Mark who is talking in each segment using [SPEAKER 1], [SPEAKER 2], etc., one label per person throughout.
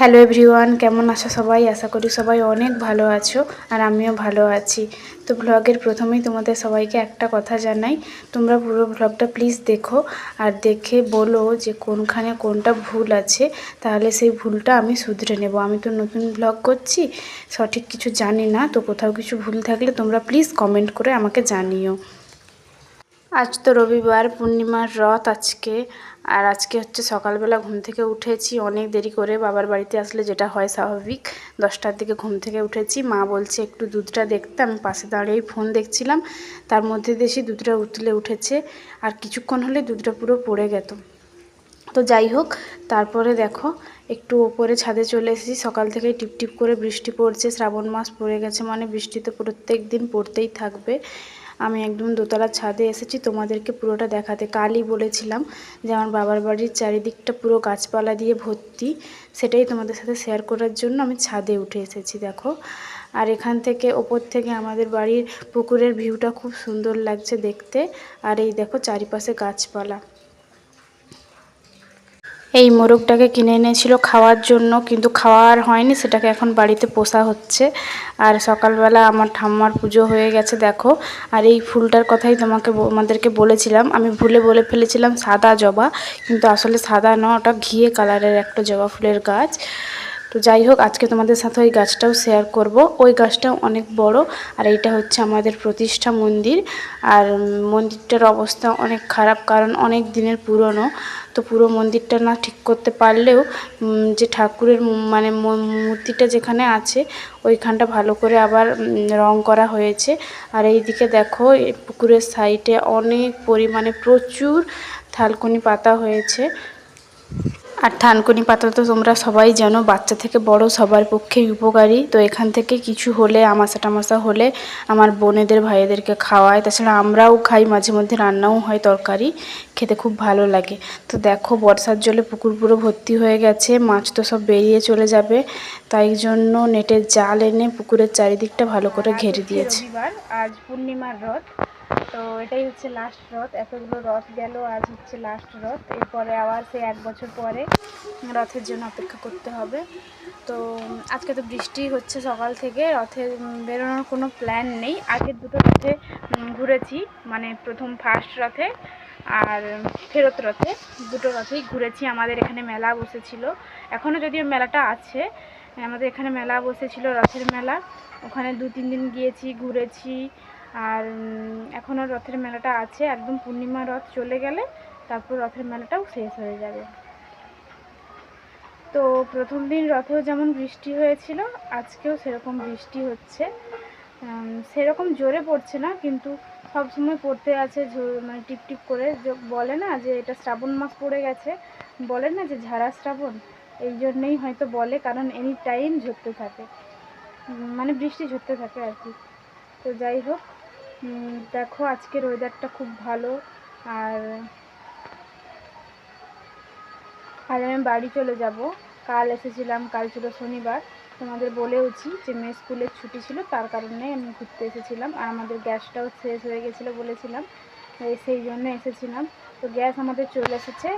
[SPEAKER 1] Hello everyone, কেমন আছো সবাই? আশা করি সবাই অনেক ভালো আছো আর আমিও ভালো আছি। তো ব্লগের প্রথমেই তোমাদের সবাইকে একটা কথা জানাই, তোমরা পুরো ব্লগটা প্লিজ দেখো আর দেখে বলো যে কোনখানে কোনটা ভুল আছে, তাহলে সেই ভুলটা আমি শুধরে নেব। আমি তো নতুন ব্লগ করছি, সঠিক কিছু জানি না, তো কোথাও কিছু ভুল থাকলে তোমরা প্লিজ কমেন্ট করে আমাকে জানিও। আজ তো রবিবার, পূর্ণিমার রথ আজকে। আর আজকে হচ্ছে সকালবেলা ঘুম থেকে উঠেছি, অনেক দেরি করে বাবার বাড়িতে আসলে যেটা হয় স্বাভাবিক। দশটার দিকে ঘুম থেকে উঠেছি, মা বলছে একটু দুধটা দেখতে, আমি পাশে দাঁড়িয়েই ফোন দেখছিলাম। তার মধ্যে দেখি দুধটা উতলে উঠেছে, আর কিছুক্ষণ হলে দুধটা পুরো পড়ে গেত। তো যাই হোক, তারপরে দেখো, একটু ওপরে ছাদে চলে এসেছি, সকাল থেকেই টিপ টিপ করে বৃষ্টি পড়ছে, শ্রাবণ মাস পড়ে গেছে মানে বৃষ্টি তো প্রত্যেক দিন পড়তেই থাকবে। আমি একদম দোতলা ছাদে এসেছি, তোমাদেরকে পুরোটা দেখাতে। কালই বলেছিলাম যে আমার বাবার বাড়ির চারিদিকটা পুরো গাছপালা দিয়ে ভর্তি, সেটাই তোমাদের সাথে শেয়ার করার জন্য আমি ছাদে উঠে এসেছি, দেখো। আর এখান থেকে ওপর থেকে আমাদের বাড়ির পুকুরের ভিউটা খুব সুন্দর লাগছে দেখতে। আর এই দেখো চারিপাশে গাছপালা। এই মোরগটাকে কিনে এনেছিল খাওয়ার জন্য, কিন্তু খাওয়ার হয়নি, সেটাকে এখন বাড়িতে পোষা হচ্ছে। আর সকালবেলা আমার ঠাম্মার পুজো হয়ে গেছে, দেখো। আর এই ফুলটার কথাই তোমাকে আমাদেরকে বলেছিলাম। আমি ভুলে বলে ফেলেছিলাম সাদা জবা, কিন্তু আসলে সাদা নয় ওটা ঘিয়ে কালারের একটা জবা ফুলের গাছ। তো যাই হোক, আজকে তোমাদের সাথে ওই গাছটাও শেয়ার করব। ওই গাছটাও অনেক বড় আর এইটা হচ্ছে আমাদের প্রতিষ্ঠা মন্দির। আর মন্দিরটার অবস্থা অনেক খারাপ কারণ অনেক দিনের পুরনো। তো পুরো মন্দিরটা না ঠিক করতে পারলেও যে ঠাকুরের মানে মূর্তিটা যেখানে আছে, ওইখানটা ভালো করে আবার রং করা হয়েছে। আর এইদিকে দেখো পুকুরের সাইডে অনেক পরিমাণে প্রচুর থালকুনি পাতা হয়েছে। আর থানকুনি পাতা তো তোমরা সবাই জানো, বাচ্চা থেকে বড় সবার পক্ষেই উপকারী। তো এখান থেকে কিছু হলে আমাশা টামাশা হলে আমার বোনেদের ভাইদেরকে খাওয়ায়। তাছাড়া আমরাও খাই, মাঝে মধ্যে রান্নাও হয় তরকারি, খেতে খুব ভালো লাগে। তো দেখো, বর্ষার জলে পুকুর পুরো ভর্তি হয়ে গেছে, মাছ তো সব বেরিয়ে চলে যাবে। তাই জন্য নেটের জাল এনে পুকুরের চারিদিকটা ভালো করে ঘেরে দিয়েছে। আজ পূর্ণিমার রথ। তো এটাই হচ্ছে লাস্ট রথ। এতগুলো রথ গেল, আজ হচ্ছে লাস্ট রথ। এরপরে আবার সেই এক বছর পরে রথের জন্য অপেক্ষা করতে হবে। তো আজকে তো বৃষ্টি হচ্ছে সকাল থেকে। রথে বেরোনোর কোনো প্ল্যান নেই। আগের দুটো রথে ঘুরেছি মানে প্রথম ফার্স্ট রথে আর ফেরত রথে। দুটো রথেই ঘুরেছি। আমাদের এখানে মেলা বসেছিল। এখনও যদিও মেলাটা আছে, আমাদের এখানে মেলা বসেছিল রথের মেলা। ওখানে দু তিন দিন গিয়েছি, ঘুরেছি। আর এখনও রথের মেলাটা আছে, একদম পূর্ণিমা রথ চলে গেলে তারপর রথের মেলাটাও শেষ হয়ে যাবে। তো প্রথম দিন রথেও যেমন বৃষ্টি হয়েছিল, আজকেও সেরকম বৃষ্টি হচ্ছে। সেরকম জোরে পড়ছে না, কিন্তু সব সময় পড়তে আছে মানে টিপ টিপ করে। বলে না যে এটা শ্রাবণ মাস পড়ে গেছে, বলে না যে ঝাড়া শ্রাবণ, এই জন্যেই হয়তো বলে, কারণ এনি টাইম ঝরতে থাকে। মানে বৃষ্টি ঝরতে থাকে আর কি। তো যাই হোক দেখো আজকের ওয়েদারটা খুব ভালো, আর আজ আমি বাড়ি চলে যাব। কাল এসেছিলাম, কাল ছিল শনিবার। তোমাদের বলেওছি যে মেয়ে স্কুলের ছুটি ছিল, তার কারণে আমি ঘুরতে এসেছিলাম। আর আমাদের গ্যাসটাও শেষ হয়ে গেছিল বলেছিলাম সেই জন্য এসেছিলাম। তো গ্যাস আমাদের চলে এসেছে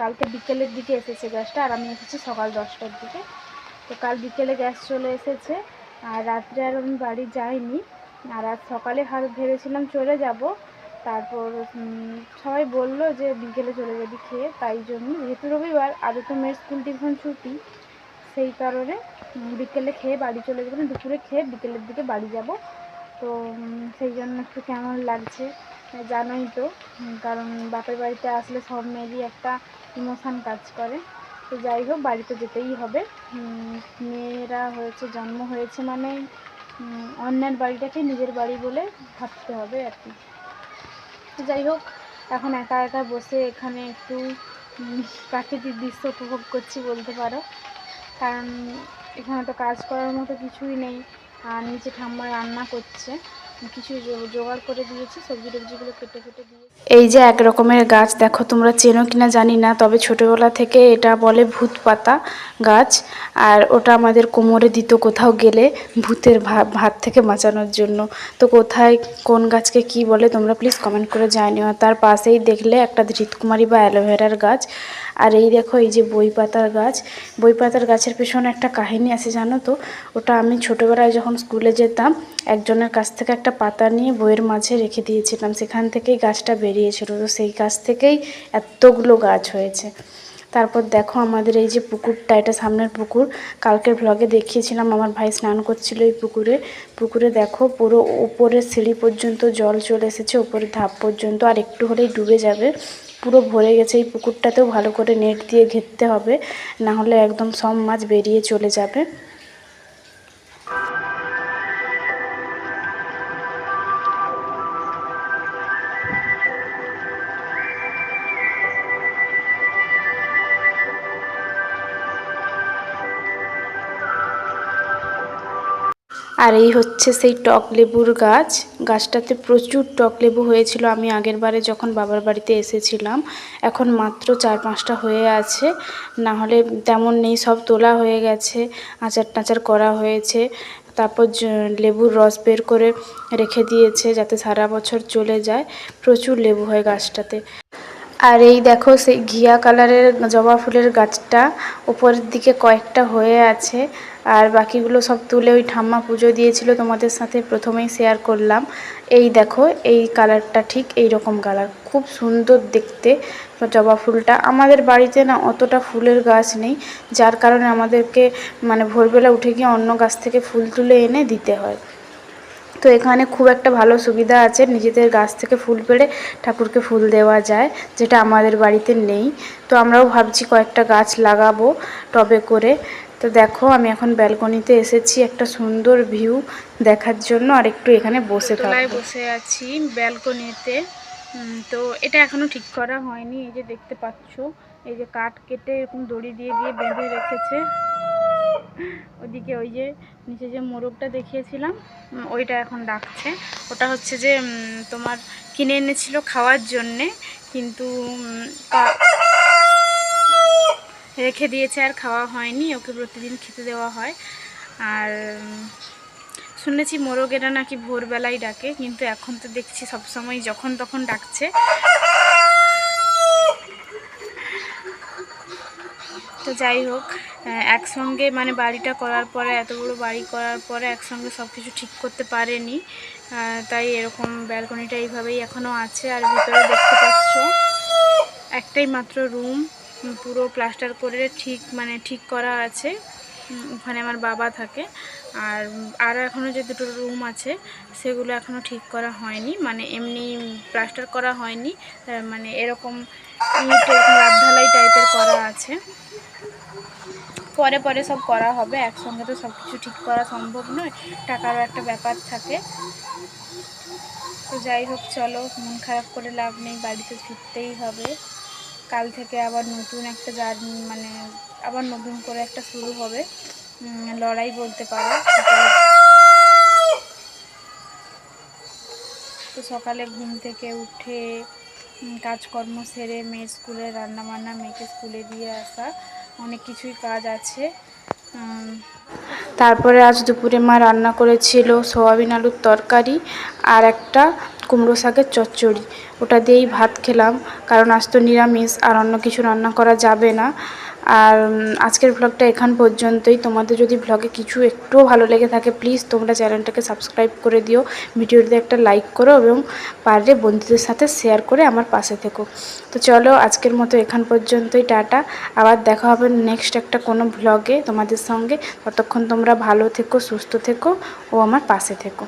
[SPEAKER 1] কালকে বিকেলের দিকে এসেছে গ্যাসটা, আর আমি এসেছি সকাল দশটার দিকে। তো কাল বিকেলে গ্যাস চলে এসেছে, আর রাত্রে আর আমি বাড়ি যাইনি। আর আজ সকালে হাত ভেবেছিলাম চলে যাব। তারপর সবাই বলল যে বিকেলে চলে যাবি খেয়ে, তাই জন্য যেহেতু রবিবার, আজও তো মেয়ের স্কুল টিউশন ছুটি, সেই কারণে বিকেলে খেয়ে বাড়ি চলে যাব দুপুরে খেয়ে বিকেলের দিকে বাড়ি যাব। তো সেই জন্য একটু কেমন লাগছে, জানোই তো কারণ বাপের বাড়িতে আসলে সব মেয়েরই একটা ইমোশান কাজ করে। তো যাই হোক, বাড়িতে যেতেই হবে। মেয়েরা হয়েছে, জন্ম হয়েছে মানে অন্যের বাড়িটাকে নিজের বাড়ি বলে ভাবতে হবে আর কি। যাই হোক, এখন একা একা বসে এখানে একটু প্রাকৃতিক দৃশ্য উপভোগ করছি বলতে পারো। কারণ এখানে তো কাজ করার মতো কিছুই নেই, আর নিচে ঠাম্মা রান্না করছে। কিছু জোগাড় করে দিয়েছি, সবজি টবজিগুলো কেটে কেটে এই যে এক রকমের গাছ, দেখো তোমরা চেনো কিনা জানি না, তবে ছোটবেলা থেকে এটা বলে ভূত পাতা গাছ, আর ওটা আমাদের কোমরে দিত কোথাও গেলে ভূতের ভা- হাত থেকে বাঁচানোর জন্য। তো কোথায়, কোন গাছকে কি বলে তোমরা প্লিজ কমেন্ট করে জানিও। তার পাশেই দেখলে একটা ধৃতকুমারী বা অ্যালোভেরার গাছ আর এই দেখো, এই যে বই পাতার গাছ। বই পাতার গাছের পেছনে একটা কাহিনী আছে, জানো তো? ওটা আমি ছোটোবেলায় যখন স্কুলে যেতাম, একজনের কাছ থেকে একটা পাতা নিয়ে বইয়ের মাঝে রেখে দিয়েছিলাম। সেখান থেকেই গাছটা বেরিয়েছিল। তো সেই গাছ থেকেই এতগুলো গাছ হয়েছে। তারপর দেখো, আমাদের এই যে পুকুরটা, এটা সামনের পুকুর। কালকের ব্লগে দেখিয়েছিলাম, আমার ভাই স্নান করছিল এই পুকুরে। পুকুরে দেখো, পুরো উপরের সিঁড়ি পর্যন্ত জল চলে এসেছে, উপরের ধাপ পর্যন্ত, আর একটু হলেই ডুবে যাবে। পুরো ভরে গেছে, এই পুকুরটাতেও ভালো করে নেট দিয়ে ঘেরতে হবে না হলে একদম সব মাছ বেরিয়ে চলে যাবে। আর এই হচ্ছে সেই টক লেবুর গাছ। গাছটাতে প্রচুর টক লেবু হয়েছিল। আমি আগের বারে যখন বাবার বাড়িতে এসেছিলাম, এখন মাত্র চার পাঁচটা হয়ে আছে। না হলে তেমন নেই, সব তোলা হয়ে গেছে, আচার টাচার করা হয়েছে। তারপর লেবুর রস বের করে রেখে দিয়েছে যাতে সারা বছর চলে যায়। প্রচুর লেবু হয় গাছটাতে। আর এই দেখো সেই ঘিয়া কালারের জবা ফুলের গাছটা উপরের দিকে কয়েকটা হয়ে আছে। আর বাকিগুলো সব তুলে ওই ঠাম্মা পুজো দিয়েছিল, তোমাদের সাথে প্রথমেই শেয়ার করলাম। এই দেখো, এই কালারটা ঠিক এই রকম কালার। খুব সুন্দর দেখতে জবা ফুলটা। আমাদের বাড়িতে না অতটা ফুলের গাছ নেই, যার কারণে আমাদেরকে মানে ভোরবেলা উঠে গিয়ে অন্য গাছ থেকে ফুল তুলে এনে দিতে হয়। তো এখানে খুব একটা ভালো সুবিধা আছে। নিজেদের গাছ থেকে ফুল পেড়ে ঠাকুরকে ফুল দেওয়া যায় যেটা আমাদের বাড়িতে নেই। তো আমরাও ভাবছি কয়েকটা গাছ লাগাবো টবে করে। তো দেখো আমি এখন ব্যালকনিতে এসেছি একটা সুন্দর ভিউ দেখার জন্য আর একটু এখানে বসে তলায় বসে আছি ব্যালকনিতে। তো এটা এখনও ঠিক করা হয়নি এই যে দেখতে পাচ্ছ এই যে কাঠ কেটে এরকম দড়ি দিয়ে দিয়ে বেঁধে রেখেছে। ওদিকে ওই যে নিচে যে মোরগটা দেখিয়েছিলাম ওইটা এখন ডাকছে। ওটা হচ্ছে যে তোমার কিনে এনেছিল খাওয়ার জন্যে, কিন্তু রেখে দিয়েছে আর খাওয়া হয়নি, ওকে প্রতিদিন খেতে দেওয়া হয়। আর শুনেছি মোরগেরা নাকি ভোরবেলায় ডাকে, কিন্তু এখন তো দেখছি সবসময় যখন তখন ডাকছে। তো যাই হোক একসঙ্গে মানে বাড়িটা করার পরে এত বড় করার পরে একসঙ্গে সব কিছু ঠিক করতে পারেনি। তাই এরকম ব্যালকনিটা এইভাবেই এখনও আছে। আর ভিতরে দেখতে পাচ্ছ, একটাই মাত্র রুম পুরো প্লাস্টার করে ঠিক মানে ঠিক করা আছে। ওখানে আমার বাবা থাকে। আর আরও এখনও যে দুটো রুম আছে, সেগুলো এখনও ঠিক করা হয়নি। মানে এমনি প্লাস্টার করা হয়নি। মানে এরকম ইট রাবঢালাই টাইপের করা আছে। পরে পরে সব করা হবে, একসঙ্গে তো সব কিছু ঠিক করা সম্ভব নয়, টাকারও একটা ব্যাপার থাকে। তো যাই হোক, চলো, মন খারাপ করে লাভ নেই, বাড়িতে ফিরতেই হবে। কাল থেকে আবার নতুন একটা জার্নি মানে আবার নতুন করে একটা শুরু হবে। লড়াই বলতে পারো। তো সকালে ঘুম থেকে উঠে কাজকর্ম সেরে মেয়ের স্কুলে রান্নাবান্না, মেয়েকে স্কুলে দিয়ে আসা। অনেক কিছুই কাজ আছে। তারপরে আজ দুপুরে মা রান্না করেছিল সোয়াবিন আলুর তরকারি আর একটা কুমড়ো শাকের চচ্চড়ি। ওটা দিয়েই ভাত খেলাম, কারণ আজ তো নিরামিষ আর অন্য কিছু রান্না করা যাবে না। আর আজকের ব্লগটা এখান পর্যন্তই। তোমাদের যদি ব্লগে কিছু একটুও ভালো লেগে থাকে প্লিজ তোমরা চ্যানেলটাকে সাবস্ক্রাইব করে দিও, ভিডিওটিতে একটা লাইক করো এবং পারলে বন্ধুদের সাথে শেয়ার করে আমার পাশে থেকো। তো চলো, আজকের মতো এখান পর্যন্তই, টাটা। আবার দেখা হবে নেক্সট একটা কোনো ব্লগে তোমাদের সঙ্গে। ততক্ষণ তোমরা ভালো থেকো, সুস্থ থেকো ও আমার পাশে থেকো।